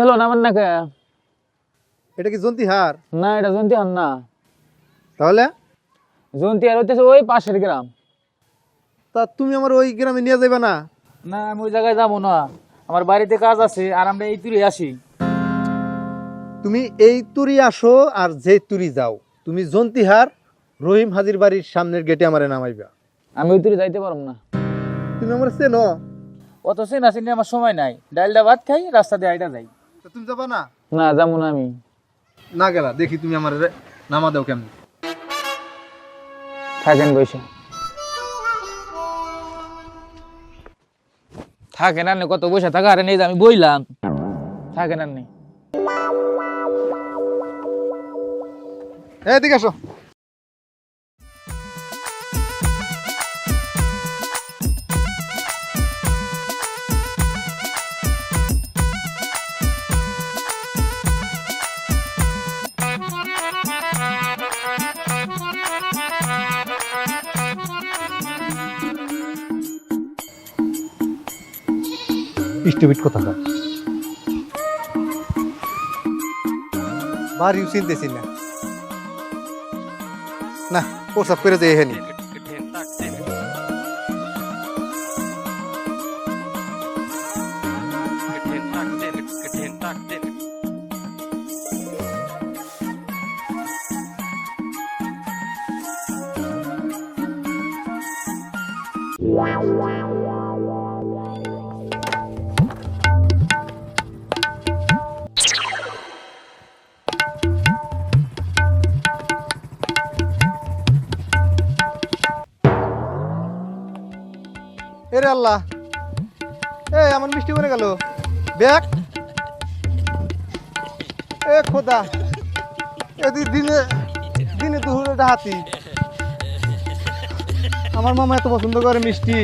হলো না কে এটা কি জন্তি হার? না এটা জয়ন্তী হান না। তাহলে? জয়ন্তী আর হইতেছে ওই পাশের গ্রাম। তা তুমি আমার ওই গ্রামে নিয়ে যাবে না? না আমি ওই জায়গায় যাব না। আমার বাড়িতে কাজ আছে আর আমরা এই তুলে আসি। তুমি এই তুরি আসো আর যে তুরি যাও। তুমি জন্তি জন্তিহার রহিম হাজির বাড়ির সামনের গেটে আমারে নামাইবা। আমি ওই তুলে যাইতে পারব না। তুমি আমার চেনো? অত চেনা চিনি আমার সময় নাই। ডালটা ভাত খাই রাস্তা দিয়ে আইটা যাই। তা তুমি যাবা না? না যাব না আমি। না গেলা দেখি তুমি আমার নামা দাও কেমন। থাকেন বৈশা থাকেন আর কত বসে থাকা আরে নেই আমি বইলাম। থাকেন আর নেই এদিকে আসো। স্টুপিট কথা বাড়িও চিনতেছি না না প্রসাব করে যাই হেনি এরে আল্লাহ। এ আমার মিষ্টি করে গেল। ব্যাগ এ খোদা। এদি দিনে দিনে দুপুরে হাতি। আমার মামা এত পছন্দ করে মিষ্টি।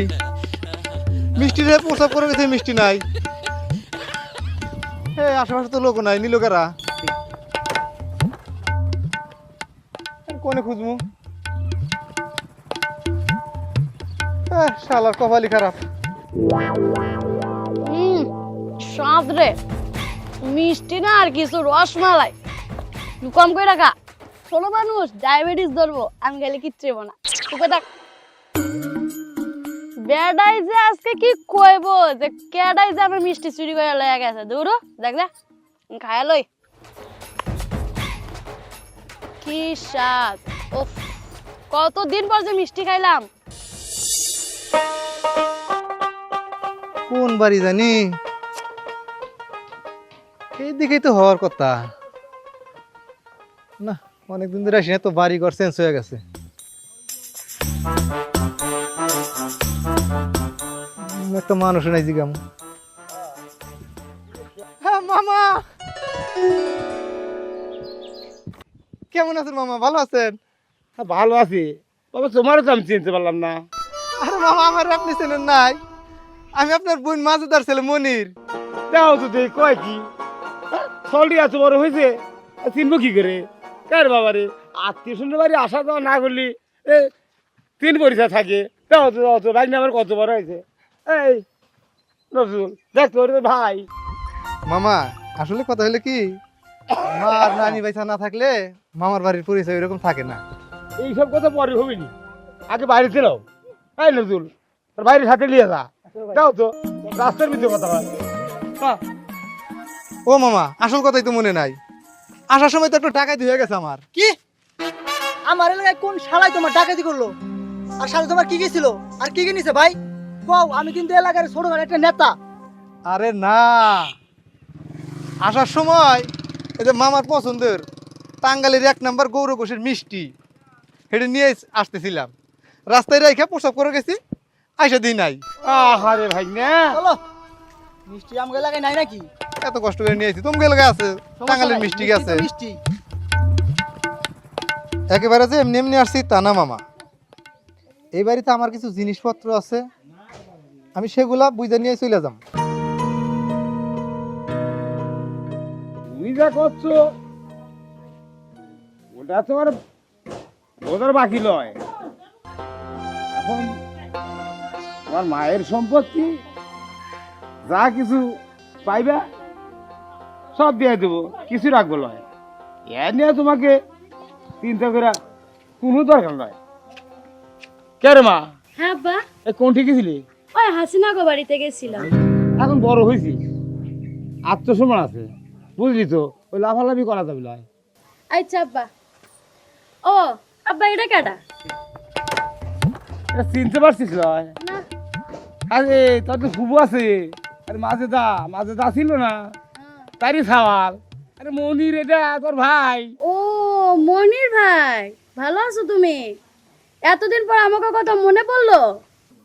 মিষ্টি রে প্রসাব করে গেছে, মিষ্টি নাই। এ, আশেপাশে তো লোক নাই নীলকেরা কোনে খুঁজবো শালার কপালি খারাপ। হুম রে। মিষ্টি না আর কিছু রসমালাই। কম করে রাখা। ছোট মানুষ ডায়াবেটিস ধরবো আমি গেলে কিচ্ছু না। তোকে দেখ বেডাই যে আজকে কি কইব যে কেডাই যে আমার মিষ্টি চুরি করে লয়ে গেছে। হ, দেখ দে খায়া লই। কি স্বাদ। ওফ কতদিন পর যে মিষ্টি খাইলাম। কোন বাড়ি জানি? এই দিকেই তো হওয়ার কথা। না অনেকদিন ধরে আসি না তো বাড়ি ঘর চেঞ্জ হয়ে গেছে। একটা মানুষ নাই জিগাম। হ্যাঁ মামা! কেমন আছেন মামা? ভালো আছেন? হ্যাঁ, ভালো আছি। বাবা তোমারও তো আমি চিনতে পারলাম না। আরে মামা আমার আপনি চেনেন নাই। আমি আপনার বোন মাজুদার ছেলে মনির। দাও তো দেখি কয় কি? ছলটি এত বড় হয়েছে। চিনবো কি করে? কার বাবা রে আত্মীয় শুনতে বাড়ি আসা যাওয়া না করলি এ তিন পরিচয় থাকে। দাও তো দাও তো ভাই আমার কত বড় হয়েছে। এই নজরুল দেখ তোর ভাই। মামা আসলে কথা হলো কি মা আর নানি বাইসা না থাকলে মামার বাড়ির পরিচয় এরকম থাকে না। এইসব কথা পরে হবিনি আগে বাইরে ছিল এই নজরুল তোর বাইরের সাথে নিয়ে যা। দাও তো রাস্তার ভিতরে কথা বল। হ্যাঁ ও মামা আসল কথাই তো মনে নাই। আসার সময় তো একটু টাকা দিয়ে গেছে আমার। কি? আমার এলাকায় কোন শালাই তোমার ডাকাতি করল? আর সাথে তোমার কি কি ছিল আর কি কি নিছে ভাই? কও আমি কিন্তু এলাকার ছোট একটা নেতা। আরে না। আসার সময় এই যে মামার পছন্দের টাঙ্গালের এক নাম্বার গৌর ঘোষের মিষ্টি সেটা নিয়ে আসতেছিলাম। রাস্তায় রেখে প্রসাব করে গেছি আইসা দিই নাই। আহারে ভাই না? চলো। মিষ্টি আমার এলাকায় নাই নাকি? এত কষ্ট করে নিয়ে তুমি গেলে আছে টাঙ্গালের মিষ্টি মিষ্টি একেবারে যে এমনি এমনি আসছি তা না মামা। এই বাড়িতে আমার কিছু জিনিসপত্র আছে আমি সেগুলা বুঝে নিয়ে চলে যাম। তুমি যা করছ? ওটা তোমার ওদের বাকি লয়। তোমার মায়ের সম্পত্তি যা কিছু পাইবা সব দিয়ে দেবো কিছু রাখব নয় এ নিয়ে তোমাকে চিন্তা করা কোনো দরকার নয় কে রে মা? হ্যাঁ এ কোন ঠিক ছিলি ওই হাসিনা গো বাড়িতে গেছিলাম। এখন বড় হয়েছি আত্মসম্মান আছে। বুঝলি তো ওই লাফালাফি করা যাবে নয় আচ্ছা আব্বা। ও আব্বা এটা কেডা এটা চিনতে পারছিস নয় আরে তোর তো ফুবু আছে। আরে মাঝে দা মাঝে দা ছিল না। তারই সাওয়াল। আরে মনির এটা তোর ভাই। ও মনির ভাই ভালো আছো তুমি? এতদিন পর আমাকে কথা মনে পড়ল?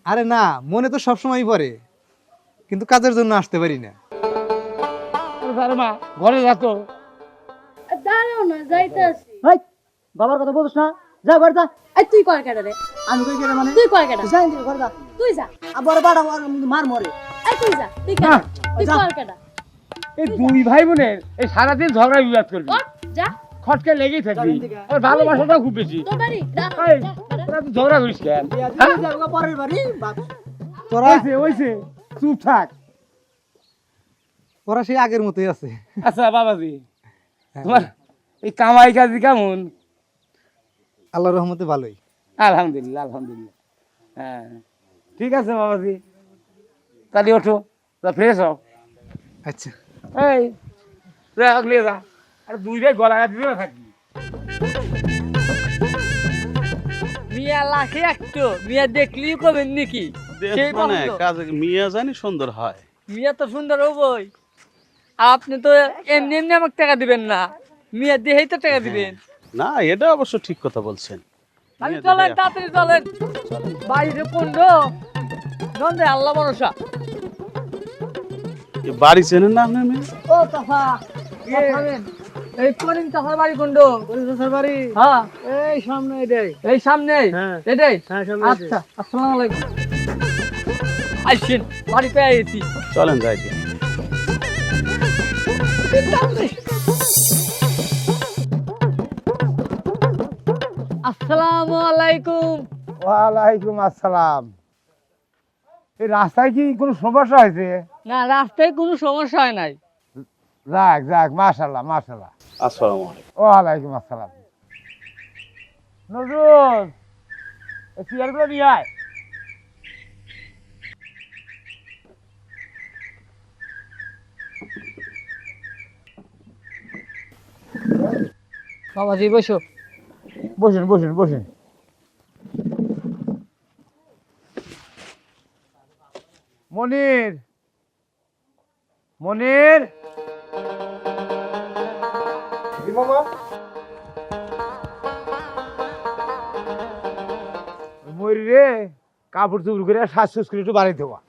আরে না মনে তো সবসময়ই পড়ে। কিন্তু কাজের জন্য আসতে পারি না। আরে মা ঘরে যা তো। দাঁড়াও না যাইতে আসি ভাই বাবার কথা বলিস না। যা ঘরে যা। এই তুই কর কেডা রে? আমি কই গেলে মানে? তুই কর কেডা? যাই দিকে ঘরে যা। তুই যা। আবার বাড়া মার মরে। এই তুই যা তুই কেডা? তুই কর কেডা? এই দুই ভাই বোনের এই সারাদিন ঝগড়া বিবাদ করবি। যা। খটকে লেগেই থাকবি। আর ভালোবাসাটাও খুব বেশি। ঝগড়া করিস কেন? বাড়ি তোরা ওইছে ওইছে চুপ থাক। তোরা সেই আগের মতোই আছে। আচ্ছা বাবাজি। তোমার এই কামাই কাজ কেমন? আল্লাহ রহমতে ভালোই। আলহামদুলিল্লাহ আলহামদুলিল্লাহ। হ্যাঁ। ঠিক আছে বাবাজি। তাহলে ওঠো তা ফ্রেশ হও। আচ্ছা। এই রাখলে যা। আর দুই ভাই গলা দিতে থাকবি। মিয়া লাখে একটু। মিয়া দেখলি কবেন নাকি? সেই মানে কাজ মিয়া জানি সুন্দর হয়। মিয়া তো সুন্দর হবই। আপনি তো এমনি এমনি আমাকে টাকা দিবেন না। মিয়া দিয়েই তো টাকা দিবেন। না এটা অবশ্য ঠিক কথা বলছেন। আমি চলেন তাড়াতাড়ি চলেন বাইরে কোন্ড নন্দে আল্লাহ ভরসা। এ বাড়ি চেনেন না আপনার মেয়ে ও চাচা এই করিম চাচার বাড়ি কোন্ড করিম চাচার বাড়ি? হ্যাঁ। এই সামনে এটাই। এই সামনে? হ্যাঁ। এটাই? হ্যাঁ সামনে আচ্ছা আসসালামু আলাইকুম। আইসেন বাড়ি পেয়ে চলেন যাই। আসসালামু আলাইকুম। ওয়ালাইকুম আসসালাম। এই রাস্তায় কি কোনো সমস্যা হয়েছে? না রাস্তায় কোনো সমস্যা হয় নাই। যাক যাক মাশাল্লাহ মাশাল্লাহ আসসালামু আলাইকুম। ওয়ালাইকুম আসসালাম। নজরুল চেয়ারগুলো নিয়ে আয়। বাবাজি বসো। বসেন বসেন বসেন। মনির মনির। ময়ূরী রে কাপড় চুপড় করে শ্বাস করে একটু বাড়ি দেওয়া।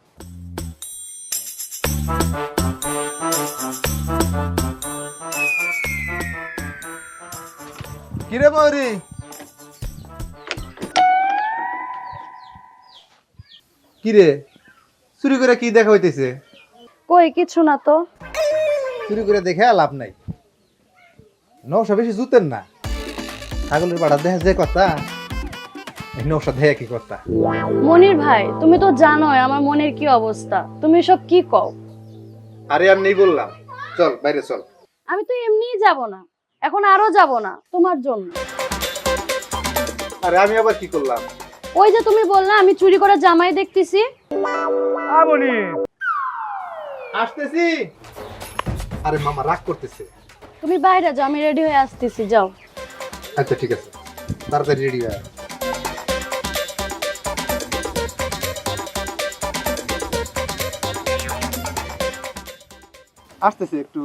কিরে ময়ূরী কিরে? চুরি করে কি দেখা হইতেছে? কই কিছু না তো। চুরি করে দেখে লাভ নাই। নৌসা বেশি জুতেন না। ছাগলের বাড়া দেখা যে কথা নৌসা দেখে কি কথা? মনির ভাই তুমি তো জানোই আমার মনের কি অবস্থা। তুমি সব কি কও? আরে আমি নেই বললাম। চল বাইরে চল। আমি তো এমনিই যাব না। এখন আরও যাব না তোমার জন্য। আরে আমি আবার কি করলাম? ওই যে তুমি বললা আমি চুরি করে জামাই দেখতেছি। আ মনির আসতেছি? আরে মামা রাগ করতেছে। তুমি বাইরে যাও আমি রেডি হয়ে আসতেছি যাও। আচ্ছা ঠিক আছে। তাড়াতাড়ি রেডি হয়ে। আসতেছে একটু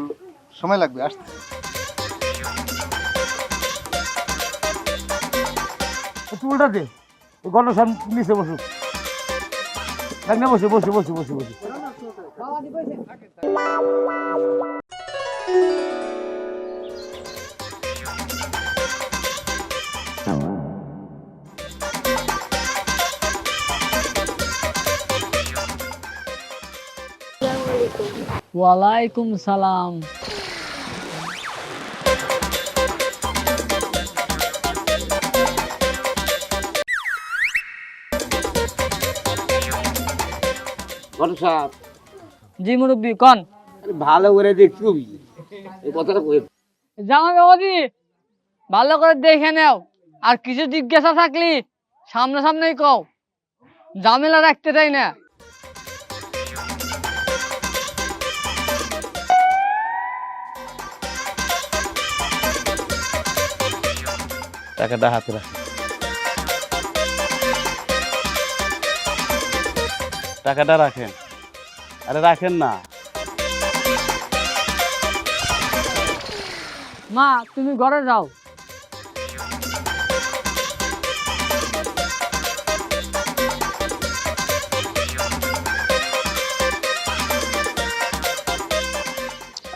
সময় লাগবে আসতেছে। চুলটা দে ওই গন্ড সামনে নিচে বসুক। দেখ না বসে বসে বসে বসে বসে। ওয়ালাইকুম সালাম। গন্ড জি মুরব্বী কন। ভালো করে দেখবি এই কথাটা কই? জামাই বাবাজি ভালো করে দেখে নাও। আর কিছু জিজ্ঞাসা থাকলি সামনে সামনেই কও। ঝামেলা রাখতে চাই না। টাকাটা হাতে রাখেন টাকাটা রাখেন। আরে রাখেন না। মা তুমি ঘরে যাও।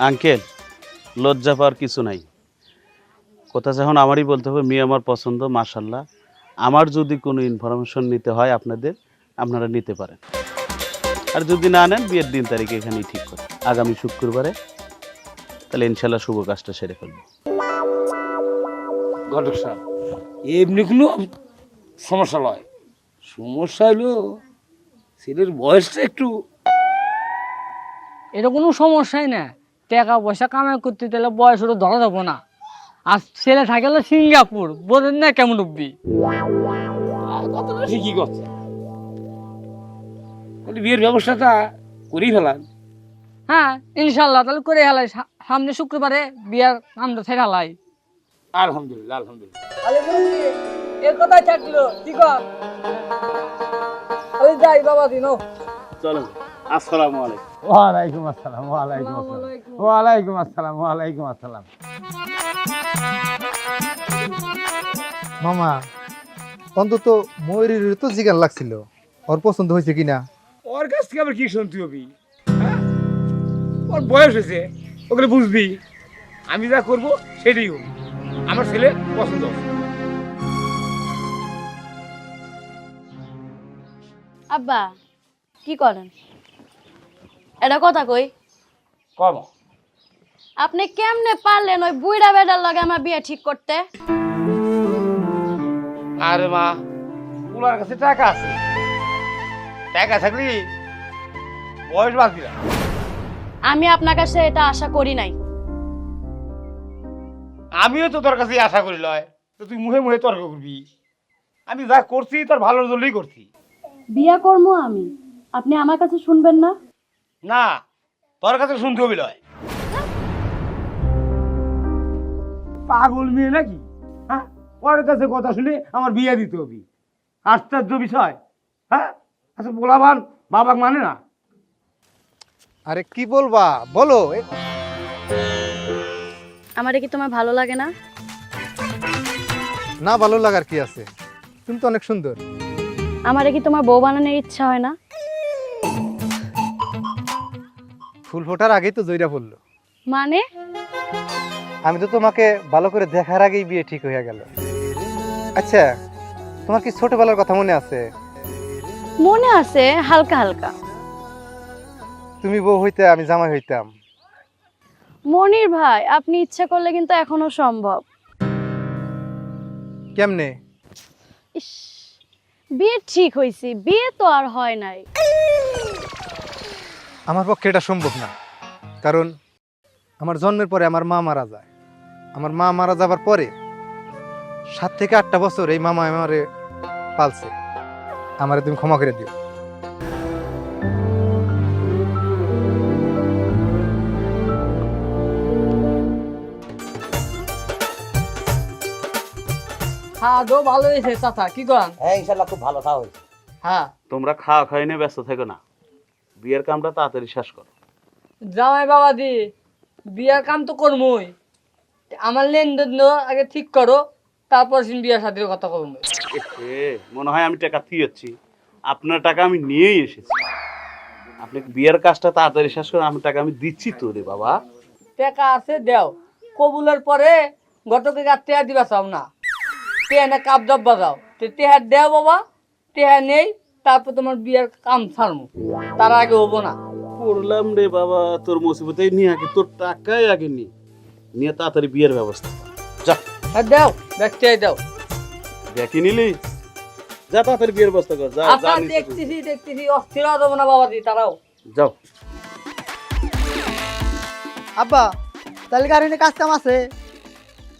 আঙ্কেল লজ্জা পাওয়ার কিছু নাই। কথা যখন আমারই বলতে হবে মেয়ে আমার পছন্দ মাশাল্লাহ। আমার যদি কোনো ইনফরমেশন নিতে হয় আপনাদের আপনারা নিতে পারেন। আর যদি না নেন বিয়ের দিন তারিখ এখানেই ঠিক করে। আগামী শুক্রবারে তাহলে ইনশাল্লাহ শুভ কাজটা সেরে ফেলব। ঘটক সাহেব এমনি কোনো সমস্যা নয় সমস্যা হলো ছেলের বয়সটা একটু এটা কোনো সমস্যাই না। টাকা পয়সা কামাই করতে গেলে বয়স ওটা ধরা যাব না। আর ছেলে থাকে সিঙ্গাপুর বোঝেন না কেমন কথাটা ঠিকই করছে। তাহলে বিয়ের ব্যবস্থাটা করেই ফেলান। হ্যাঁ ইনশাল্লাহ তাহলে করে হেলাই সামনে শুক্রবারে বিয়ার আমরা ছেড়ে হেলাই আলহামদুলিল্লাহ আলহামদুলিল্লাহ। কথাই থাকল কি কর? আমি যাই বাবা দিন চলো আসসালামু আলাইকুম। ওয়ালাইকুম আসসালাম ওয়ালাইকুম আসসালাম ওয়ালাইকুম আসসালাম ওয়ালাইকুম আসসালাম। মামা অন্তত ময়ূরীর তো জিগান লাগছিল। ওর পছন্দ হয়েছে কিনা? ওর কাছ থেকে আবার কি শুনতে হবি? হ্যাঁ? ওর বয়স হয়েছে ওগুলো বুঝবি। আমি যা করব সেটাই হোক। আমার ছেলে পছন্দ। আব্বা কি করেন? এটা কথা কই? কম আপনি কেমনে পারলেন ওই বুইড়া বেটার লগে আমার বিয়ে ঠিক করতে? আরে মা ওনার কাছে টাকা আছে। টাকা থাকলে বয়স বাকি না। আমি আপনার কাছে এটা আশা করি নাই। আমিও তো তোর কাছে আশা করি লয় তো তুই মুহে মুহে তর্ক করবি। আমি যা করছি তোর ভালোর জন্যই করছি। বিয়া করব আমি। আপনি আমার কাছে শুনবেন না? না তোর কাছে শুনতে হবি লয়। পাগল মেয়ে নাকি? হ্যাঁ? ওর কাছে কথা শুনে আমার বিয়ে দিতে হবি। আশ্চর্য বিষয়। হ্যাঁ? আচ্ছা বলাবান বাবাক মানে না। আরে কি বলবা? বলো আমারে কি তোমার ভালো লাগে না? না ভালো লাগার কি আছে? তুমি তো অনেক সুন্দর। আমারে কি তোমার বউ বানানোর ইচ্ছা হয় না? ফুল ফোটার আগেই তো জয়রা পড়ল মানে? আমি তো তোমাকে ভালো করে দেখার আগেই বিয়ে ঠিক হয়ে গেল। আচ্ছা তোমার কি ছোটবেলার কথা মনে আছে? মনে আছে হালকা হালকা। তুমি বউ হইতে আমি জামাই হইতাম। মনির ভাই আপনি ইচ্ছা করলে কিন্তু এখনও সম্ভব। কেমনে? ইস বিয়ে ঠিক হয়েছে বিয়ে তো আর হয় নাই। আমার পক্ষে এটা সম্ভব না কারণ আমার জন্মের পরে আমার মা মারা যায়। আমার মা মারা যাবার পরে সাত থেকে আটটা বছর এই মামা আমারে পালছে। আমারে তুমি ক্ষমা করে দিও। হ্যাঁ তো ভালো হয়েছে চাচা কি করেন? হ্যাঁ ইনশাল্লাহ খুব ভালো খাওয়া হয়েছে। হ্যাঁ তোমরা খাওয়া খাওয়াই নিয়ে ব্যস্ত থেকো না। বিয়ের কামটা তাড়াতাড়ি শেষ করো। জামাই বাবা দি বিয়ার কাম তো করবই আমার লেনদেন আগে ঠিক করো। তারপর সিন বিয়ার সাথে কথা এ মনে হয় আমি টাকা দিয়েছি আপনার টাকা আমি নিয়েই এসেছি। আপনি বিয়ের কাজটা তাড়াতাড়ি শেষ করে আমার টাকা আমি দিচ্ছি তো রে বাবা। টাকা আছে দেও। কবুলের পরে গতকে আর টেহা দিবা চাও না। টেহা না কাপ জব বাজাও তো টেহা দেও বাবা। টেহা নেই তারপর তোমার বিয়ের কাম ছাড়মু। তার আগে হব না। করলাম রে বাবা। তোর মুসিবতে নিয়ে আগে তোর টাকাই আগে নি। নিয়ে তাড়াতাড়ি বিয়ের ব্যবস্থা যা। হ্যাঁ দেও ব্যক্তি দাও। দেখি নিলি। যা তাড়াতাড়ি বিয়ের ব্যবস্থা কর যা যা দেখতেছি দেখতেছি অস্থির যাব না বাবাজি তারাও যাও। আব্বা তাহলে আর কাজ কাম আছে?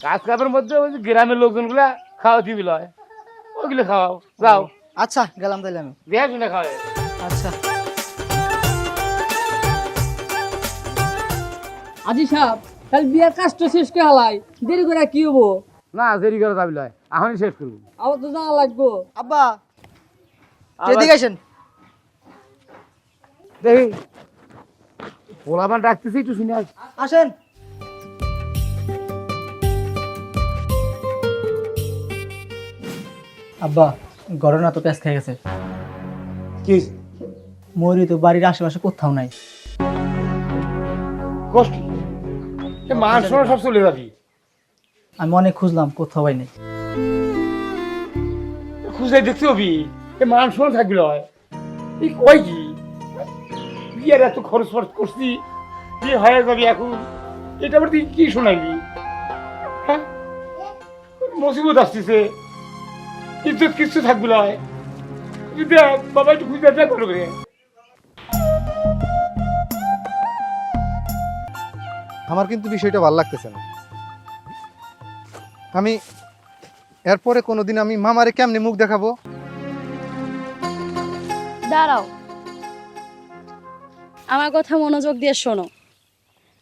কাজ কাপের মধ্যে ওই গ্রামের লোকজনগুলা খাওয়া দিবি লয়। ওইগুলো খাওয়াও যাও। আচ্ছা গেলাম তাহলে আমি। দেখে শুনে খাওয়াই। আচ্ছা। আজি সাহেব তাহলে বিয়ের কাজটা শেষ করে হালাই। দেরি করে কি হব? না দেরি করে যাবি লয়। এখনই শেষ করবি। আবার তো যাওয়া লাগবো। আব্বা এদিকে আসেন। দেখি। পোলাপান ডাকতেছি একটু শুনে আসেন। আব্বা ঘটনা তো প্যাঁচ খেয়ে গেছে। কি? ময়ূরী তো বাড়ির আশেপাশে কোথাও নাই। কষ্ট? মান শোনা সব চলে যাবি। আমি অনেক খুঁজলাম কোথাও পাই নাই খুঁজে দেখতে হবি এ মান শোনা থাকবি লয় এই কয় কি? বিয়ের এত খরচ ফরচ করছি বিয়ে হয়ে যাবি এখন এটা আবার তুই কি শোনাবি হ্যাঁ? মুসিবত আসতেছে ইজ্জত কিছু থাকবি লয় তুই দেখ বাবা একটু খুঁজে দেখ করে আমার কিন্তু বিষয়টা ভালো লাগতেছে না। আমি এরপরে কোনোদিন আমি মামারে কেমনে মুখ দেখাবো? দাঁড়াও। আমার কথা মনোযোগ দিয়ে শোনো।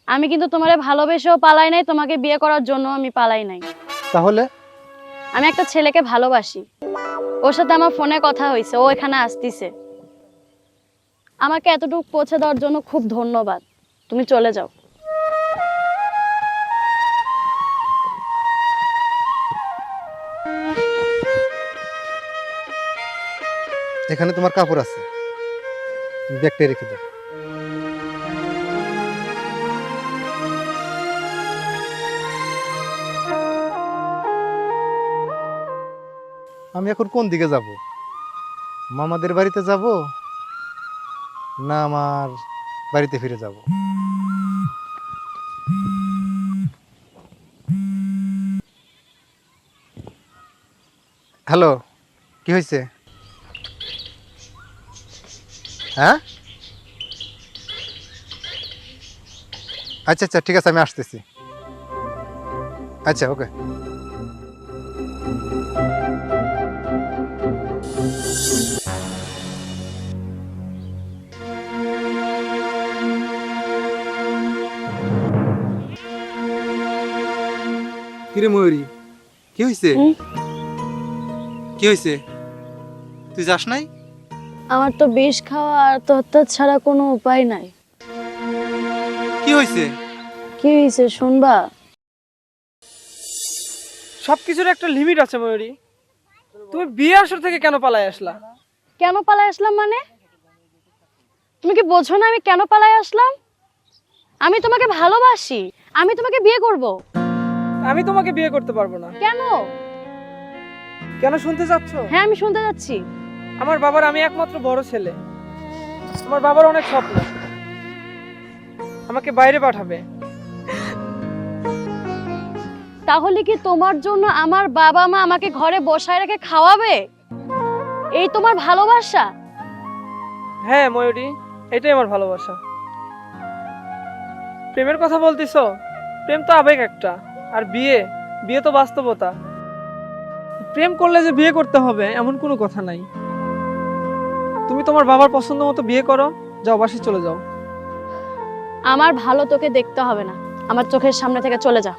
আমি কিন্তু তোমারে ভালোবেসেও পালাই নাই তোমাকে বিয়ে করার জন্য আমি পালাই নাই। তাহলে? আমি একটা ছেলেকে ভালোবাসি। ওর সাথে আমার ফোনে কথা হয়েছে ও এখানে আসতিছে। আমাকে এতটুকু পৌঁছে দেওয়ার জন্য খুব ধন্যবাদ। তুমি চলে যাও। এখানে তোমার কাপড় আছে। তুমি রেখে দাও। আমি এখন কোন দিকে যাব? মামাদের বাড়িতে যাব না আমার বাড়িতে ফিরে যাব? হ্যালো, কি হয়েছে? হ্যাঁ? আচ্ছা আচ্ছা ঠিক আছে আমি আসতেছি। আচ্ছা ওকে। কিরে ময়ূরী কি হয়েছে কি হয়েছে তুই যাস নাই? আমার তো বিষ খাওয়া আর আত্মহত্যা ছাড়া কোনো উপায় নাই। কি হয়েছে কি হয়েছে শুনবা? সব কিছুর একটা লিমিট আছে ময়ূরী। তুমি বিয়ে আসর থেকে কেন পালাই আসলা? কেন পালাই আসলাম মানে? তুমি কি বোঝো না আমি কেন পালাই আসলাম? আমি তোমাকে ভালোবাসি আমি তোমাকে বিয়ে করব। আমি তোমাকে বিয়ে করতে পারব না। কেন? কেন শুনতে চাচ্ছ? হ্যাঁ আমি শুনতে যাচ্ছি। আমার বাবার আমি একমাত্র বড় ছেলে। আমার বাবার অনেক স্বপ্ন। আমাকে বাইরে পাঠাবে। তাহলে কি তোমার জন্য আমার বাবা মা আমাকে ঘরে বসায় রেখে খাওয়াবে? এই তোমার ভালোবাসা? হ্যাঁ ময়ূরী এটাই আমার ভালোবাসা। প্রেমের কথা বলতিছো প্রেম তো আবেগ একটা। আর বিয়ে বিয়ে তো বাস্তবতা। প্রেম করলে যে বিয়ে করতে হবে এমন কোনো কথা নাই। তুমি তোমার বাবার পছন্দ মতো বিয়ে করো যাও বাসে চলে যাও। আমার ভালো তোকে দেখতে হবে না। আমার চোখের সামনে থেকে চলে যা।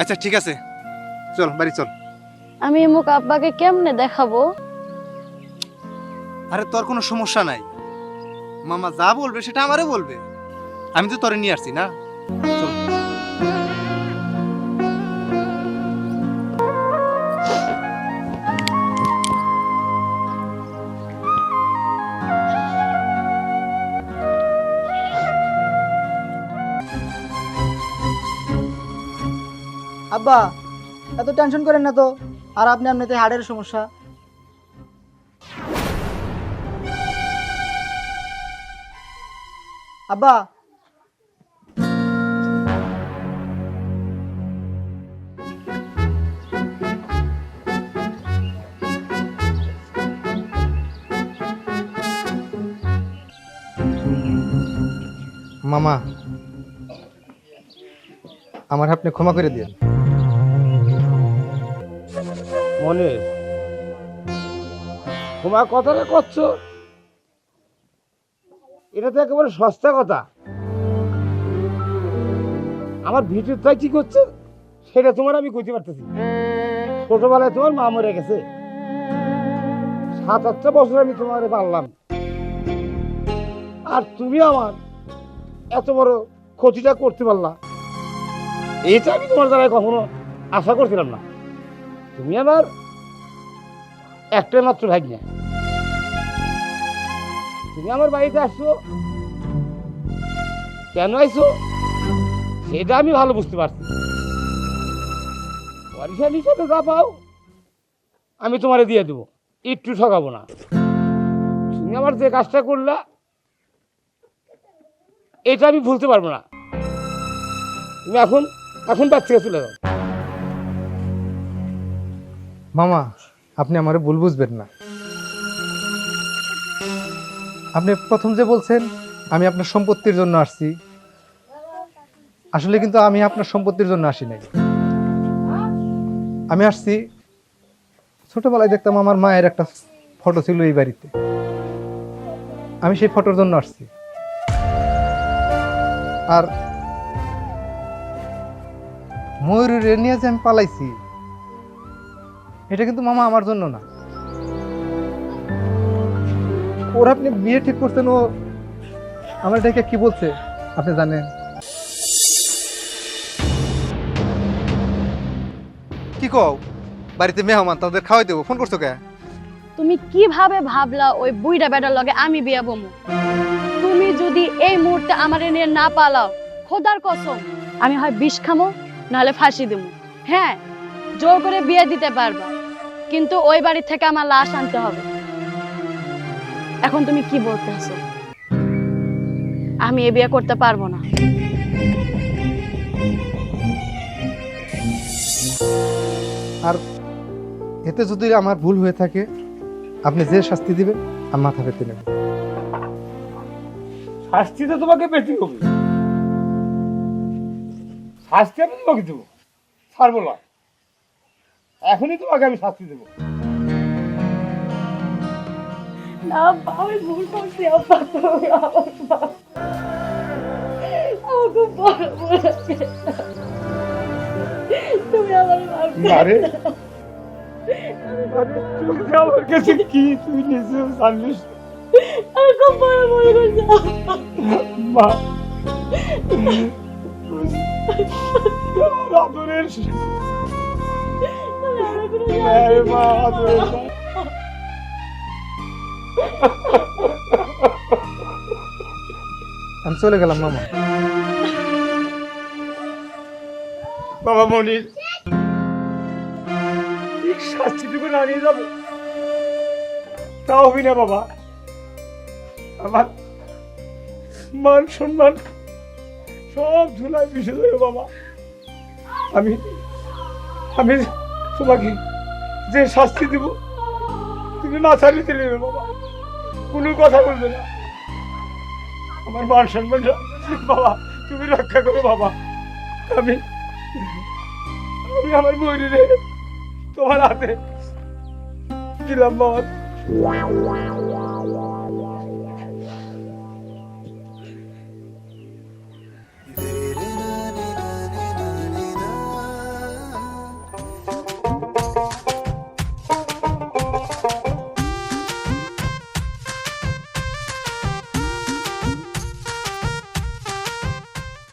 আচ্ছা ঠিক আছে। চল বাড়ি চল। আমি মুখ আব্বাকে কেমনে দেখাবো? আরে তোর কোনো সমস্যা নাই। মামা যা বলবে সেটা আমারে বলবে। আমি তো তরে নিয়ে আসছি, না? আব্বা, এত টেনশন করেন না তো? আর আপনি আপনাতে হাড়ের সমস্যা। আব্বা। মামা আমার আপনি ক্ষমা করে দিন মনে তোমার কথাটা করছ? এটা তো একেবারে সস্তা কথা। আমার ভিতরটাই কি করছে সেটা তোমার আমি কইতে পারতেছি। ছোটবেলায় তোমার মা মরে গেছে। সাত, আটটা বছর আমি তোমার পারলাম। আর তুমি আমার এত বড় ক্ষতিটা করতে পারলা। এটা আমি তোমার দ্বারা কখনো আশা করছিলাম না। তুমি আমার একটা মাত্র ভাগ্নে। তুমি আমার বাড়িতে আসছো? কেন আইছো? সেটা আমি ভালো বুঝতে পারছি। পরিশান হিসাবে যা পাও, আমি তোমারে দিয়ে দেবো। একটু ঠকাবো না। তুমি আমার যে কাজটা করলা, এটা আমি ভুলতে পারব না। তুমি এখন এখন বাচ্চা চলে যাও। মামা, আপনি আমারে ভুল বুঝবেন না। আপনি প্রথম যে বলছেন, আমি আপনার সম্পত্তির জন্য আসছি। আসলে কিন্তু আমি আপনার সম্পত্তির জন্য আসি নাই। আমি আসছি, ছোটবেলায় দেখতাম আমার মায়ের একটা ফটো ছিল এই বাড়িতে। আমি সেই ফটোর জন্য আসছি। আর ময়ূরের নিয়ে যে আমি পালাইছি। এটা কিন্তু মামা আমার জন্য না। ওর আপনি বিয়ে ঠিক করছেন ও আমার এটাকে কি বলছে? আপনি জানেন। কি কও? বাড়িতে মেহমান তাদের খাওয়াই দেবো। ফোন করছ কে? তুমি কীভাবে ভাবলা ওই বুইটা বেটার লগে আমি বিয়া বমু? তুমি যদি এই মুহূর্তে আমার নিয়ে না পালাও খোদার কসম আমি হয় বিষ খামো নাহলে ফাঁসি দেবো। হ্যাঁ জোর করে বিয়ে দিতে পারবা। কিন্তু ওই বাড়ি থেকে আমার লাশ আনতে হবে। এখন তুমি কি বলতেছো? আমি এ বিয়ে করতে পারব না। আর এতে যদি আমার ভুল হয়ে থাকে আপনি যে শাস্তি দিবেন আমি মাথা পেতে নেব। শাস্তি তো তোমাকে পেতে হবে। শাস্তি আমি তোমাকে দেবো। ছাড়বো না। এখনই তোমাকে আমি শাস্তি দেবো। না আমি ভুল করছি। আমার খুব বড় হয়েছে। তুমি আমার তুমি আমার কাছে কি তুই নিজেও জানিস আমি খুব বড় ভুল করছি মা আদরের মা আদরের। আমি চলে গেলাম, মামা। বাবা মনির শাস্তিটুকু না নিয়ে যাবে। তা হবি না, বাবা। আমার মান সম্মান সব ধুলায় মিশে যাবে, বাবা। আমি আমি তোমাকে যে শাস্তি দিব তুমি না নিতে নেবে বাবা। কোনো কথা বলবে না। আমার মান সম্মান বাবা। তুমি রক্ষা করো, বাবা। আমি আমি আমার ময়ূরে তোমার হাতে দিলাম, বাবা।